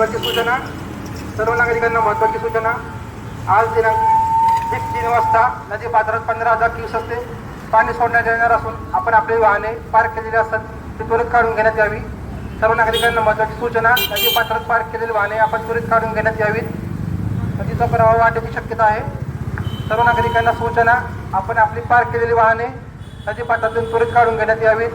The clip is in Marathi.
महत्त्वाची सूचना. सर्व नागरिकांना महत्त्वाची सूचना. आज दिनांक वीस तीन वाजता नदी पात्रात पंधरा हजार क्यूस असते. पाणी सोडण्यात येणार असून आपण आपली वाहने पार्क केलेली असतात. ती त्वरित काढून घेण्यात यावी. सर्व नागरिकांना महत्त्वाची सूचना. नदी पात्रात पार्क केलेली वाहने आपण त्वरित काढून घेण्यात यावीत. नदीचा प्रवाह वाढण्याची शक्यता आहे. सर्व नागरिकांना सूचना. आपण आपली पार्क केलेली वाहने नदी पात्रातून त्वरित काढून घेण्यात यावीत.